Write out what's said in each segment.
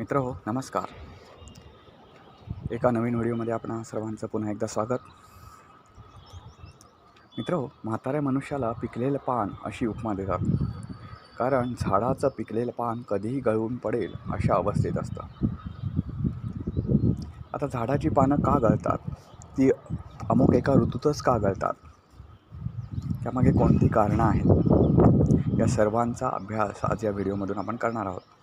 मित्र हो नमस्कार. एका नवीन व्हिडिओमध्ये आपणा सर्वांचं पुन्हा एकदा स्वागत. मित्र हो म्हाताऱ्या मनुष्याला पिकलेलं पान अशी उपमा देतात. कारण झाडाचं पिकलेलं पान कधीही गळून पडेल अशा अवस्थेत असतं. आता झाडाची पानं का गळतात? ती अमुक एका ऋतूतच का गळतात? त्यामागे कोणती कारणं आहेत? या सर्वांचा अभ्यास आज या व्हिडिओमधून आपण करणार आहोत.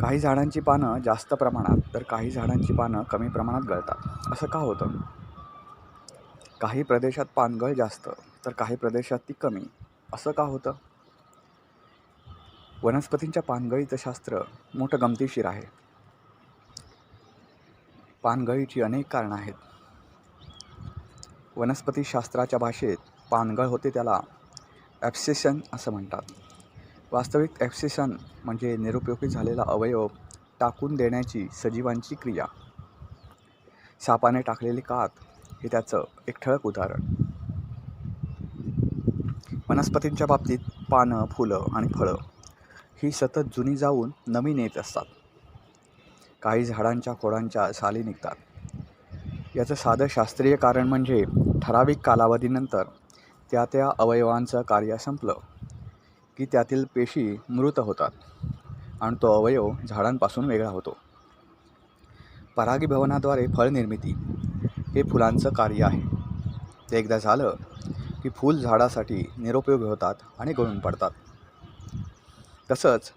काही झाडांची पानं जास्त प्रमाणात तर काही झाडांची पानं कमी प्रमाणात गळतात. असं का होतं? काही प्रदेशात पानगळ जास्त तर काही प्रदेशात ती कमी. असं का होतं? वनस्पतींच्या पानगळीचं शास्त्र मोठं गमतीशीर आहे. पानगळीची अनेक कारणं आहेत. वनस्पतीशास्त्राच्या भाषेत पानगळ होते त्याला ॲप्सेशन असं म्हणतात. वास्तविक ॲप्सिसन म्हणजे निरुपयोगी झालेला अवयव टाकून देण्याची सजीवांची क्रिया. सापाने टाकलेली कात हे त्याचं एक ठळक उदाहरण. वनस्पतींच्या बाबतीत पानं फुलं आणि फळं ही सतत जुनी जाऊन नवीन येत असतात. काही झाडांच्या खोडांच्या साली निघतात. याचं साधं शास्त्रीय कारण म्हणजे ठराविक कालावधीनंतर त्या त्या अवयवांचं कार्य संपलं. की त्यातील पेशी मृत होतात आणि तो अवयव झाडांपासून वेगळा होतो. परागीभवनाद्वारे फळनिर्मिती हे फुलांचं कार्य आहे. ते एकदा झालं की फूल झाडासाठी निरुपयोगी होतात आणि गळून पडतात. तसंच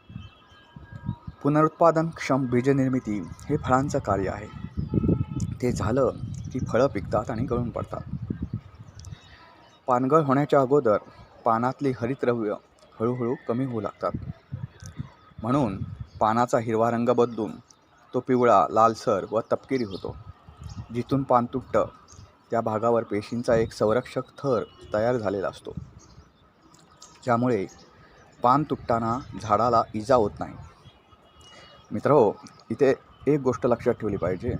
पुनरुत्पादनक्षम बीजनिर्मिती हे फळांचं कार्य आहे. ते झालं की फळं पिकतात आणि गळून पडतात. पानगळ होण्याच्या अगोदर पानातली हरितद्रव्य हळूहळू कमी होऊ लागतात. म्हणून पानाचा हिरवा रंग बदलून तो पिवळा लालसर व तपकिरी होतो. जिथून पान तुटतं त्या भागावर पेशींचा एक संरक्षक थर तयार झालेला असतो. ज्यामुळे पान तुटताना झाडाला इजा होत नाही. मित्र हो, इथे एक गोष्ट लक्षात ठेवली पाहिजे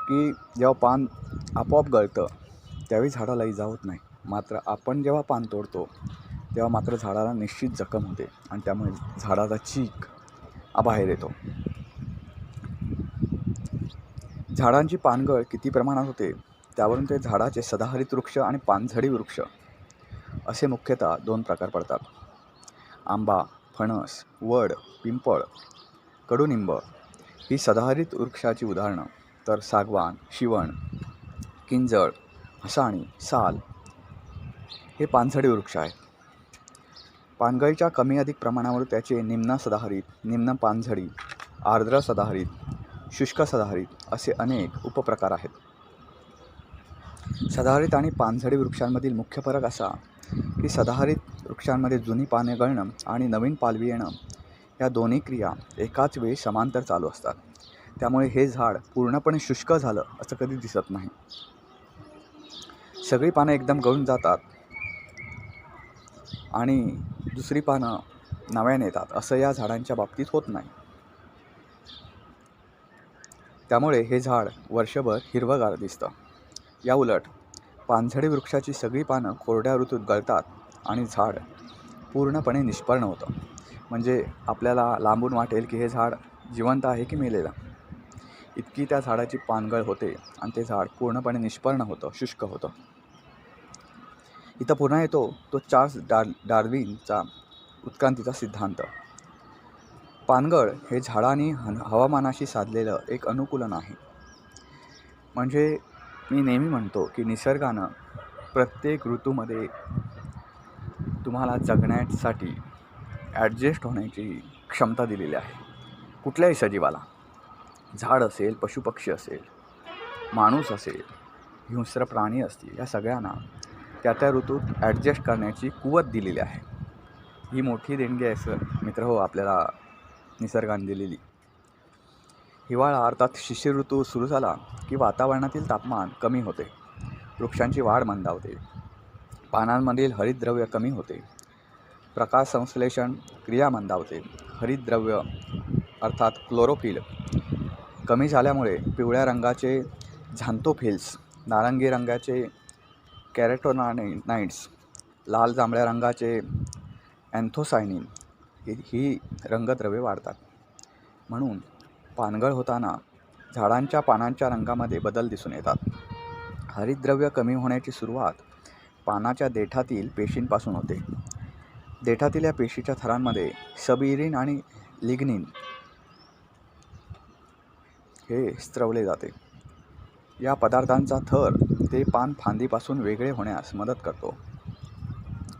की जेव्हा पान आपोआप गळतं त्यावेळी झाडाला इजा होत नाही. मात्र आपण जेव्हा पान तोडतो तेव्हा मात्र झाडाला निश्चित जखम होते आणि त्यामुळे झाडाचा चीक बाहेर येतो. झाडांची पानगळ किती प्रमाणात होते त्यावरून ते झाडाचे सदाहरित वृक्ष आणि पानझडी वृक्ष असे मुख्यतः दोन प्रकार पडतात. आंबा फणस वड पिंपळ कडुनिंब ही सदाहरित वृक्षाची उदाहरणं. तर सागवान शिवण किंजळ हसाणी साल हे पानझडी वृक्ष आहेत. पानगळीच्या कमी अधिक प्रमाणावर त्याचे निम्न सदाहरित निम्न पानझडी आर्द्र सदाहरित शुष्क सदाहरित असे अनेक उपप्रकार आहेत. सदाहरित आणि पानझडी वृक्षांमधील मुख्य फरक असा की सदाहरित वृक्षांमध्ये जुनी पाने गळणं आणि नवीन पालवी येणं या दोन्ही क्रिया एकाच वेळी समांतर चालू असतात. त्यामुळे हे झाड पूर्णपणे शुष्क झालं असं कधी दिसत नाही. सगळी पानं एकदम गळून जातात आणि दुसरी पानं नव्याने येतात असं या झाडांच्या बाबतीत होत नाही. त्यामुळे हे झाड वर्षभर हिरवंगार दिसतं. या उलट पानझडी वृक्षाची सगळी पानं कोरड्या ऋतूत गळतात आणि झाड पूर्णपणे निष्पर्ण होतं. म्हणजे आपल्याला लांबून वाटेल की हे झाड जिवंत आहे की मेलेलं. इतकी त्या झाडाची पानगळ होते आणि ते झाड पूर्णपणे निष्पर्ण होतं शुष्क होतं. इथं पुन्हा येतो तो चार्ल्स डार डार्विनचा उत्क्रांतीचा सिद्धांत. पानगळ हे झाडांनी हन हवामानाशी साधलेलं एक अनुकूलन आहे. म्हणजे मी नेहमी म्हणतो की निसर्गानं प्रत्येक ऋतूमध्ये तुम्हाला जगण्यासाठी ॲडजस्ट होण्याची क्षमता दिलेली आहे. कुठल्याही सजीवाला. झाड असेल पशुपक्षी असेल माणूस असेल हिंस्र प्राणी असतील या सगळ्यांना त्या त्या ऋतूत ॲडजस्ट करण्याची कुवत दिलेली आहे. ही मोठी देणगी आहे सर. मित्र हो आपल्याला निसर्गाने दिलेली. हिवाळा अर्थात शिशिर ऋतू सुरू झाला की वातावरणातील तापमान कमी होते. वृक्षांची वाढ मंदावते. पानांमधील हरितद्रव्य कमी होते. प्रकाश संश्लेषण क्रिया मंदावते. हरितद्रव्य अर्थात क्लोरोफिल कमी झाल्यामुळे पिवळ्या रंगाचे झांतोफिल्स नारंगी रंगाचे कॅरेटोनाने लाल जांभळ्या रंगाचे अँथोसायनिन ही रंगद्रव्ये वाढतात. म्हणून पानगळ होताना झाडांच्या पानांच्या रंगामध्ये बदल दिसून येतात. हरितद्रव्य कमी होण्याची सुरुवात पानाच्या देठातील पेशींपासून होते. देठातील या पेशीच्या थरांमध्ये सबइरिन आणि लिग्निन हे स्त्रवले जाते. या पदार्थांचा थर ते पान फांदीपासून वेगळे होण्यास मदत करतो.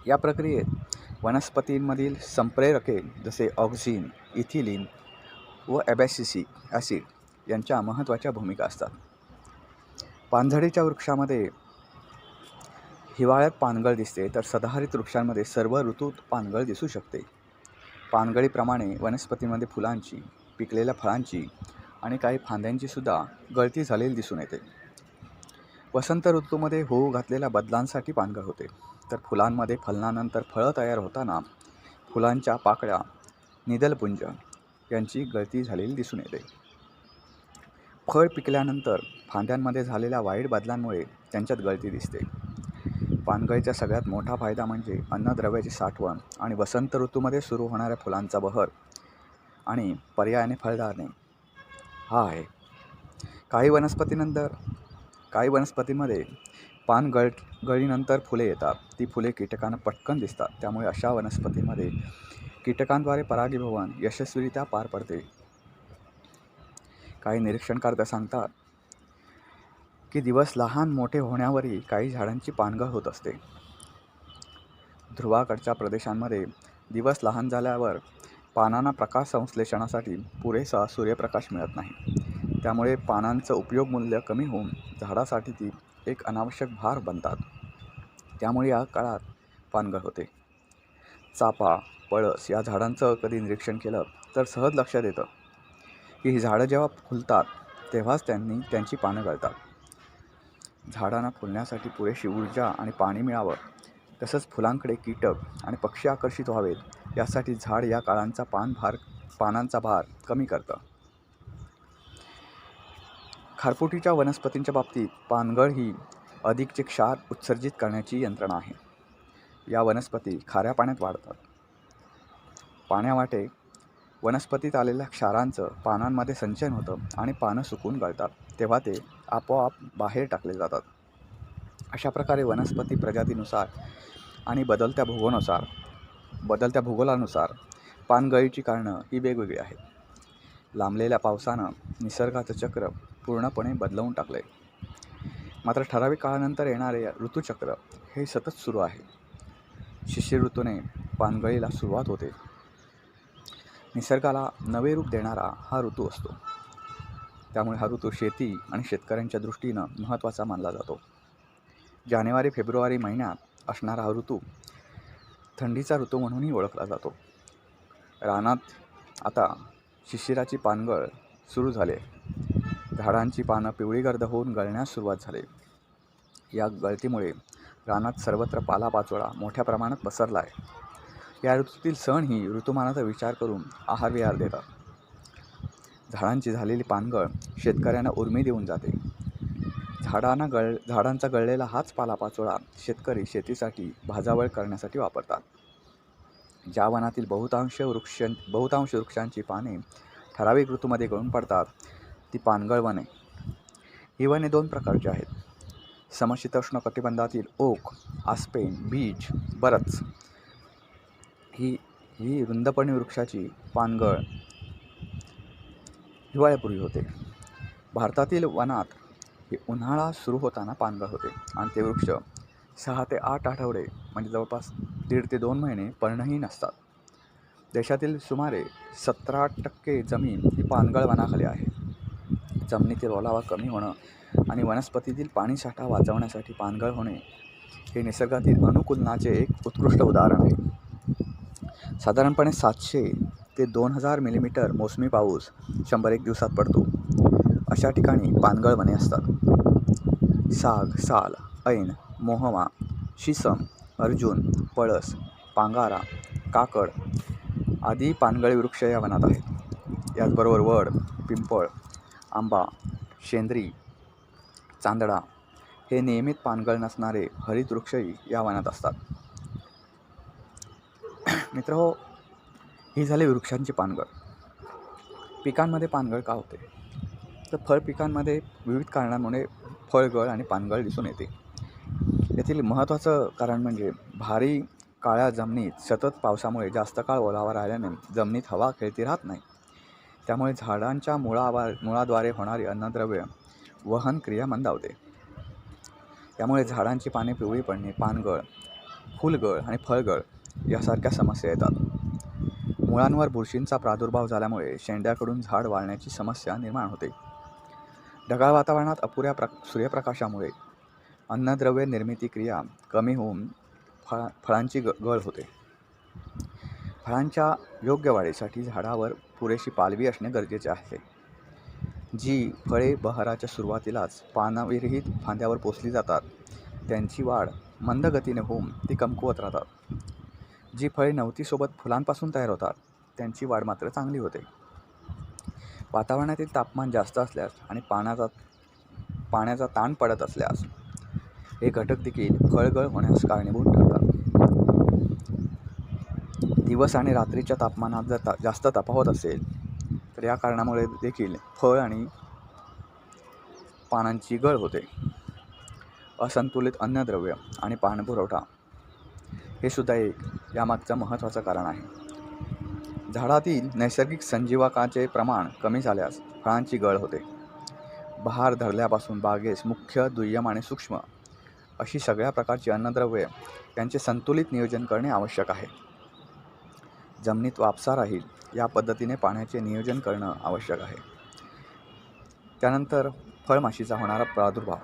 या प्रक्रियेत वनस्पतींमधील संप्रेरके जसे ऑक्झिन इथिलिन व ॲबॅसिसी ॲसिड यांच्या महत्त्वाच्या भूमिका असतात. पानझडीच्या वृक्षामध्ये हिवाळ्यात पानगळ दिसते तर सदाहरित वृक्षांमध्ये सर्व ऋतूत पानगळ दिसू शकते. पानगळीप्रमाणे वनस्पतींमध्ये फुलांची पिकलेल्या फळांची आणि काही फांद्यांचीसुद्धा गळती झालेली दिसून येते. वसंत ऋतूमध्ये होऊ घातलेल्या बदलांसाठी पानगळ होते. तर फुलांमध्ये फलनानंतर फळं तयार होताना फुलांच्या पाकळ्या निदलपुंज यांची गळती झालेली दिसून येते. फळ पिकल्यानंतर फांद्यांमध्ये झालेल्या वाईट बदलांमुळे त्यांच्यात गळती दिसते. पानगळीचा सगळ्यात मोठा फायदा म्हणजे अन्नद्रव्याची साठवण आणि वसंत ऋतूमध्ये सुरू होणाऱ्या फुलांचा बहर आणि पर्यायाने फळधारणे हा आहे. काही वनस्पतीनंतर काही वनस्पतींमध्ये पान गळ गळीनंतर फुले येतात. ती फुले कीटकांना पटकन दिसतात. त्यामुळे अशा वनस्पतीमध्ये कीटकांद्वारे परागीभवन यशस्वीरित्या पार पडते. काही निरीक्षणकर्ते सांगतात की दिवस लहान मोठे होण्यावरही काही झाडांची पानगळ होत असते. ध्रुवाकडच्या प्रदेशांमध्ये दिवस लहान झाल्यावर पानांना प्रकाश संश्लेषणासाठी पुरेसा सूर्यप्रकाश मिळत नाही. त्यामुळे पानांचं उपयोग मूल्य कमी होऊन झाडासाठी ती एक अनावश्यक भार बनतात. त्यामुळे या काळात पानगळ होते. चापा पळस या झाडांचं कधी निरीक्षण केलं तर सहज लक्षात येतं की ही झाडं जेव्हा फुलतात तेव्हाच त्यांनी त्यांची पानं गळतात. झाडांना फुलण्यासाठी पुरेशी ऊर्जा आणि पाणी मिळावं तसंच फुलांकडे कीटक आणि पक्षी आकर्षित व्हावेत यासाठी झाड या काळांचा पान भार पानांचा भार कमी करतं. खारफुटीच्या वनस्पतींच्या बाबतीत पानगळ ही अधिकचे क्षार उत्सर्जित करण्याची यंत्रणा आहे. या वनस्पती खाऱ्या पाण्यात वाढतात. पाण्यावाटे वनस्पतीत आलेल्या क्षारांचं पानांमध्ये संचयन होतं आणि पानं सुकून गळतात तेव्हा ते आपोआप बाहेर टाकले जातात. अशा प्रकारे वनस्पती प्रजातीनुसार आणि बदलत्या भूगोनुसार बदलत्या भूगोलानुसार पानगळीची कारणं ही वेगवेगळी आहेत. लांबलेल्या पावसानं निसर्गाचं चक्र पूर्णपणे बदलवून टाकलं आहे मात्र ठराविक काळानंतर येणारे ऋतूचक्र हे सतत सुरू आहे. शिशिर ऋतूने पानगळीला सुरुवात होते. निसर्गाला नवे रूप देणारा हा ऋतू असतो. त्यामुळे हा ऋतू शेती आणि शेतकऱ्यांच्या दृष्टीनं महत्त्वाचा मानला जातो. जानेवारी फेब्रुवारी महिन्यात असणारा हा ऋतू थंडीचा ऋतू म्हणूनही ओळखला जातो. रानात आता शिशिराची पानगळ सुरू झाले. झाडांची पानं पिवळीगर्द होऊन गळण्यास सुरुवात झाली. या गळतीमुळे रानात सर्वत्र पालापाचोळा मोठ्या प्रमाणात पसरला आहे या ऋतूतील सण ही ऋतुमानाचा विचार करून आहार विहार देतात. झाडांची झालेली पानगळ शेतकऱ्यांना उर्मी देऊन जाते. झाडांना गळ झाडांचा गळलेला हाच पालापाचोळा शेतकरी शेतीसाठी भाजावळ करण्यासाठी वापरतात. ज्या वनातील बहुतांश वृक्ष बहुतांश वृक्षांची पाने ठराविक ऋतूमध्ये गळून पडतात ती पानगळ वने. ही वने दोन प्रकारची आहेत. समशीतोष्ण कटिबंधातील ओक आस्पेन बीज बरच. ही ही रुंदपणी वृक्षाची पानगळ हिवाळ्यापूर्वी होते. भारतातील वनात हे उन्हाळा सुरू होताना पानगळ होते आणि ते वृक्ष सहा ते आठ आठवडे म्हणजे जवळपास दीड ते दोन महिने पर्णही नसतात. देशातील सुमारे सतरा टक्के जमीन ही पानगळ वनाखाली आहे. जमिनीतील ओलावा कमी होणं आणि वनस्पतीतील पाणीसाठा वाचवण्यासाठी पानगळ होणे हे निसर्गातील अनुकूलनाचे एक उत्कृष्ट उदाहरण आहे. साधारणपणे सातशे ते दोन हजार मिलीमीटर मोसमी पाऊस शंभर एक दिवसात पडतो. अशा ठिकाणी पानगळ वने असतात. साग साल ऐन मोहमा शिसम अर्जुन पळस पांगारा काकड आदी पानगळी वृक्ष या वनात आहेत. याचबरोबर वड पिंपळ आंबा शेंद्री चांदडा हे नियमित पानगळ नसणारे हरित वृक्षही या वनात असतात. मित्र हो ही झाली वृक्षांची पानगळ. पिकांमध्ये पानगळ का होते? तर फळ पिकांमध्ये विविध कारणांमुळे फळगळ आणि पानगळ दिसून येते. येथील महत्त्वाचं कारण म्हणजे भारी काळ्या जमिनीत सतत पावसामुळे जास्त काळ ओलावा राहिल्याने जमिनीत हवा खेळती राहत नाही. त्यामुळे झाडांच्या मुळावा मुळाद्वारे होणारी अन्नद्रव्य वहन क्रिया मंदावते. त्यामुळे झाडांची पाने पिवळी पडणे पानगळ फुलगळ आणि फळगळ यासारख्या समस्या येतात. मुळांवर बुरशींचा प्रादुर्भाव झाल्यामुळे शेंड्याकडून झाड वाळण्याची समस्या निर्माण होते. ढगाळ वातावरणात अपुऱ्या प्र सूर्यप्रकाशामुळे अन्नद्रव्य निर्मिती क्रिया कमी होऊन फळा फळांची ग गळ होते. फळांच्या योग्य वाढीसाठी झाडावर पुरेशी पालवी असणे गरजेचे आहे. जी फळे बहराच्या सुरुवातीलाच पानाविरहित फांद्यावर पोचली जातात त्यांची वाढ मंद गतीने होऊन ती कमकुवत राहतात. जी फळे नवतीसोबत फुलांपासून तयार होतात त्यांची वाढ मात्र चांगली होते. वातावरणातील तापमान जास्त असल्यास आणि पाण्याचा पाण्याचा ताण पडत असल्यास हे घटक देखील फळगळ होण्यास कारणीभूत ठरतात. दिवस आणि रात्रीच्या तापमानात जर ता जास्त तफावत असेल तर या कारणामुळे देखील फळ आणि पानांची गळ होते. असंतुलित अन्नद्रव्य आणि पाणपुरवठा हे सुद्धा एक यामागचं महत्त्वाचं कारण आहे. झाडातील नैसर्गिक संजीवकाचे प्रमाण कमी झाल्यास फळांची गळ होते. बहार धरल्यापासून बागेस मुख्य दुय्यम आणि सूक्ष्म अशी सगळ्या प्रकारची अन्नद्रव्ये यांचे संतुलित नियोजन करणे आवश्यक आहे. जमिनीत वापसा राहील या पद्धतीने पाण्याचे नियोजन करणं आवश्यक आहे. त्यानंतर फळमाशीचा होणारा प्रादुर्भाव.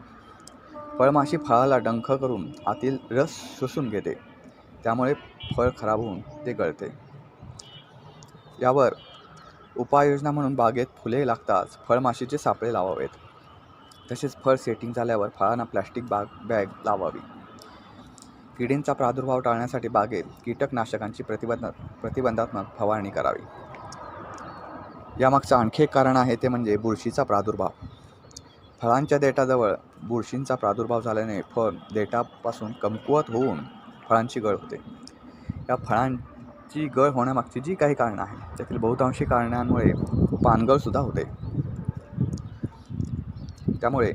फळमाशी फळाला डंख करून आतील रस शोषून घेते. त्यामुळे फळ खराब होऊन ते गळते. यावर उपाययोजना म्हणून बागेत फुले लागताच फळमाशीचे सापळे लावावेत. तसेच फळ सेटिंग झाल्यावर फळांना प्लॅस्टिक बाग बॅग लावावी. किडींचा प्रादुर्भाव टाळण्यासाठी बागेत कीटकनाशकांची प्रतिबंध प्रतिबंधात्मक फवारणी करावी. यामागचं आणखी एक कारण आहे ते म्हणजे बुरशीचा प्रादुर्भाव. फळांच्या देठाजवळ बुरशींचा प्रादुर्भाव झाल्याने फळ देठापासून कमकुवत होऊन फळांची गळ होते. या फळां ची गळ होण्यामागची जी काही कारणं आहेत त्यातील बहुतांशी कारणांमुळे पानगळसुद्धा होते. त्यामुळे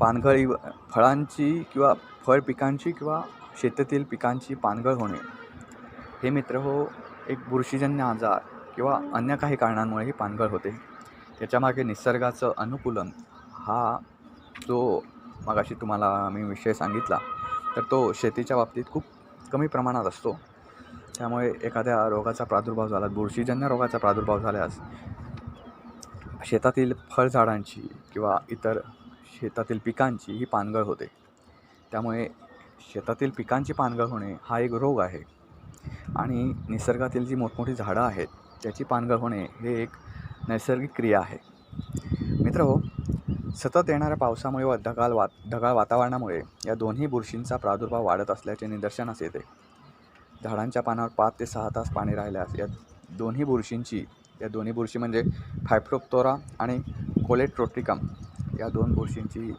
पानगळी फळांची किंवा फळ पिकांची किंवा शेतातील पिकांची पानगळ होणे हे मित्र हो एक बुरशीजन्य आजार किंवा अन्य काही कारणांमुळेही पानगळ होते. त्याच्यामागे निसर्गाचं अनुकूलन हा जो मगाशी तुम्हाला मी विषय सांगितला तर तो शेतीच्या बाबतीत खूप कमी प्रमाणात असतो. त्यामुळे एखाद्या रोगाचा प्रादुर्भाव झाला बुरशीजन्य रोगाचा प्रादुर्भाव झाल्यास शेतातील फळझाडांची किंवा इतर शेतातील पिकांची ही पानगळ होते. त्यामुळे शेतातील पिकांची पानगळ होणे हा एक रोग आहे. आणि निसर्गातील जी मोठमोठी झाडं आहेत त्याची पानगळ होणे हे एक नैसर्गिक क्रिया आहे. मित्र हो सतत येणाऱ्या पावसामुळे व ढगाळ वात ढगाळ वातावरणामुळे या दोन्ही बुरशींचा प्रादुर्भाव वाढत असल्याचे निदर्शनास येते. झाडांच्या पानावर पाच ते सहा तास पाणी राहिल्यास या दोन्ही बुरशींची या दोन्ही बुरशी म्हणजे फायफ्रोप्तोरा आणि कोलेट्रोट्रिकम या दोन बुरशींची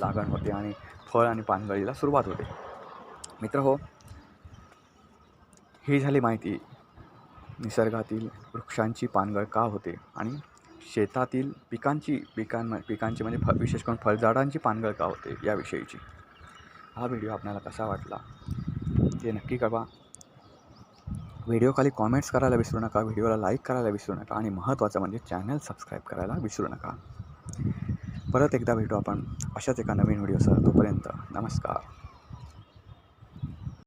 लागण होते आणि फळ आणि पानगळीला सुरुवात होते. मित्र हो ही झाली माहिती. निसर्गातील वृक्षांची पानगळ का होते आणि शेतातील पिकांची पिकां पिकांची म्हणजे फ विशेष करून फळझाडांची पानगळ का होते याविषयीची. हा व्हिडिओ आपल्याला कसा वाटला ते नक्की कळवा. व्हिडिओखाली कॉमेंट्स करायला विसरू नका व्हिडिओला लाईक करायला विसरू नका आणि महत्त्वाचं म्हणजे चॅनल सबस्क्राईब करायला विसरू नका. परत एकदा भेटू आपण अशाच एका नवीन व्हिडिओसह तोपर्यंत नमस्कार.